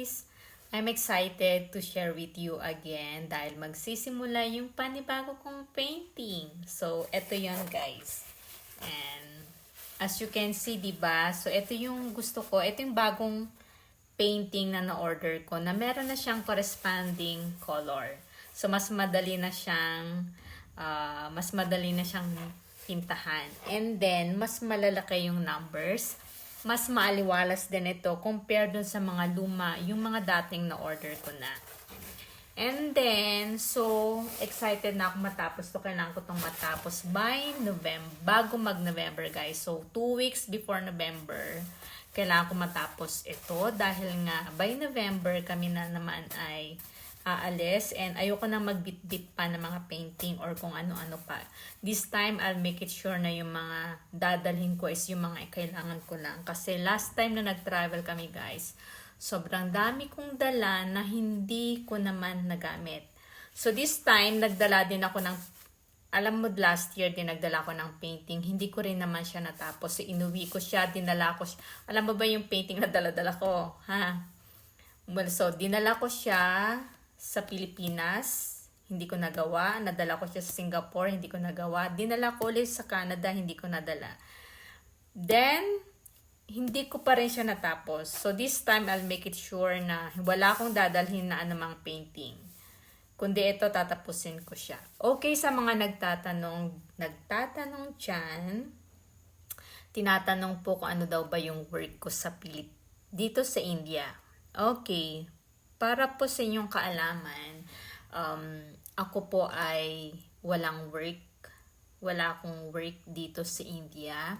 guys! I'm excited to share with you again dahil magsisimula yung panibago kong painting. So, ito yon guys. And as you can see, di ba? So, ito yung gusto ko. Ito yung bagong painting na na-order ko na meron na siyang corresponding color. So, mas madali na siyang ah, mas madali na siyang pintahan. And then, mas malalaki yung numbers mas maaliwalas din ito compared dun sa mga luma, yung mga dating na order ko na. And then, so, excited na ako matapos to. Kailangan ko itong matapos by November, bago mag-November, guys. So, two weeks before November, kailangan ko matapos ito. Dahil nga, by November, kami na naman ay aalis. And ayoko na magbit-bit pa ng mga painting or kung ano-ano pa. This time, I'll make it sure na yung mga dadalhin ko is yung mga kailangan ko lang. Kasi last time na nag-travel kami, guys, sobrang dami kong dala na hindi ko naman nagamit. So this time, nagdala din ako ng, alam mo last year din nagdala ko ng painting, hindi ko rin naman siya natapos. So inuwi ko siya, dinala ko siya. Alam mo ba yung painting na dala-dala ko? Ha? Well, so dinala ko siya sa Pilipinas, hindi ko nagawa. Nadala ko siya sa Singapore, hindi ko nagawa. Dinala ko ulit sa Canada, hindi ko nadala. Then, hindi ko pa rin siya natapos. So this time, I'll make it sure na wala akong dadalhin na anumang painting. Kundi ito, tatapusin ko siya. Okay, sa mga nagtatanong, nagtatanong dyan, tinatanong po kung ano daw ba yung work ko sa Pilip dito sa India. Okay, para po sa inyong kaalaman, um, ako po ay walang work. Wala akong work dito sa India.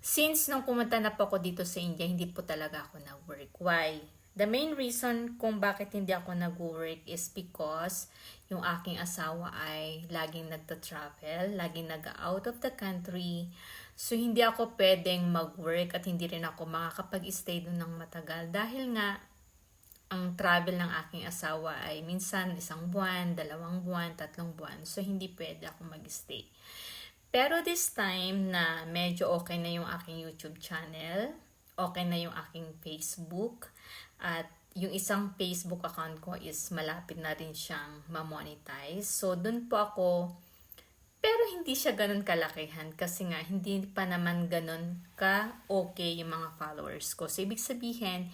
Since nung pumunta na po ako dito sa India, hindi po talaga ako nag-work. Why? The main reason kung bakit hindi ako nag-work is because yung aking asawa ay laging nagta-travel, laging nag-out of the country. So, hindi ako pwedeng mag-work at hindi rin ako makakapag-stay doon ng matagal dahil nga ang travel ng aking asawa ay minsan isang buwan, dalawang buwan, tatlong buwan. So, hindi pwede ako mag-stay. Pero this time na medyo okay na yung aking YouTube channel, okay na yung aking Facebook, at yung isang Facebook account ko is malapit na rin siyang ma-monetize. So, dun po ako, pero hindi siya ganun kalakihan kasi nga hindi pa naman ganun ka okay yung mga followers ko. So, ibig sabihin,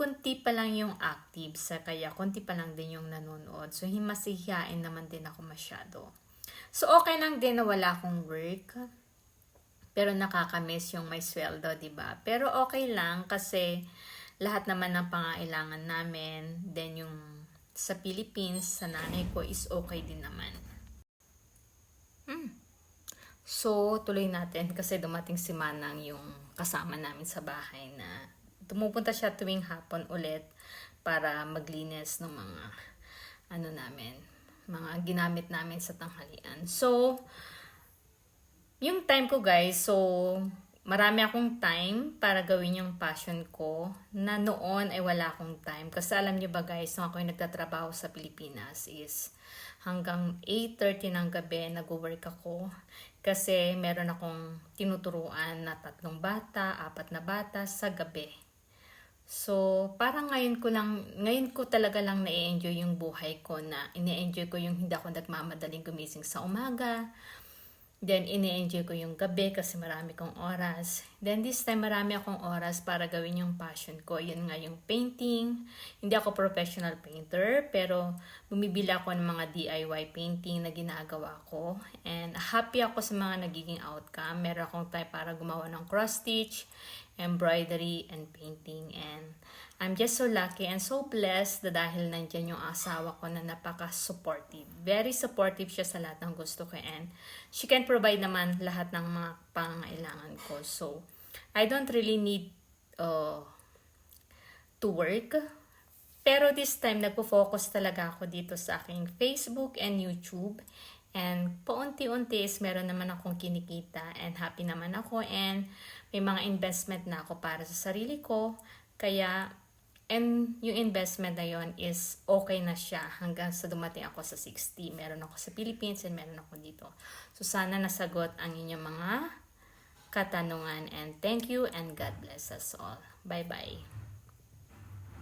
kunti pa lang yung active sa kaya kunti pa lang din yung nanonood. So, himasihiyain naman din ako masyado. So, okay lang din na wala akong work. Pero nakakamiss yung may sweldo, di ba? Pero okay lang kasi lahat naman ng pangailangan namin, then yung sa Philippines, sa nanay ko is okay din naman. Hmm. So, tuloy natin kasi dumating si Manang yung kasama namin sa bahay na tumupunta siya tuwing hapon ulit para maglinis ng mga ano namin, mga ginamit namin sa tanghalian. So, yung time ko guys, so marami akong time para gawin yung passion ko na noon ay wala akong time. Kasi alam niyo ba guys, nung ako yung nagtatrabaho sa Pilipinas is hanggang 8.30 ng gabi nag-work ako kasi meron akong tinuturuan na tatlong bata, apat na bata sa gabi. So, parang ngayon ko lang, ngayon ko talaga lang na-enjoy yung buhay ko na ini-enjoy ko yung hindi ako nagmamadaling gumising sa umaga. Then, ini-enjoy ko yung gabi kasi marami kong oras. Then, this time, marami akong oras para gawin yung passion ko. Yun nga yung painting. Hindi ako professional painter, pero bumibili ako ng mga DIY painting na ginagawa ko. And happy ako sa mga nagiging outcome. Meron akong time para gumawa ng cross-stitch embroidery and painting and I'm just so lucky and so blessed dahil nandyan yung asawa ko na napaka-supportive. Very supportive siya sa lahat ng gusto ko and she can provide naman lahat ng mga pangailangan ko. So, I don't really need uh, to work. Pero this time, nagpo-focus talaga ako dito sa aking Facebook and YouTube. And paunti-unti is meron naman akong kinikita and happy naman ako and may mga investment na ako para sa sarili ko. Kaya, and yung investment na yon is okay na siya hanggang sa dumating ako sa 60. Meron ako sa Philippines and meron ako dito. So, sana nasagot ang inyong mga katanungan and thank you and God bless us all. Bye-bye.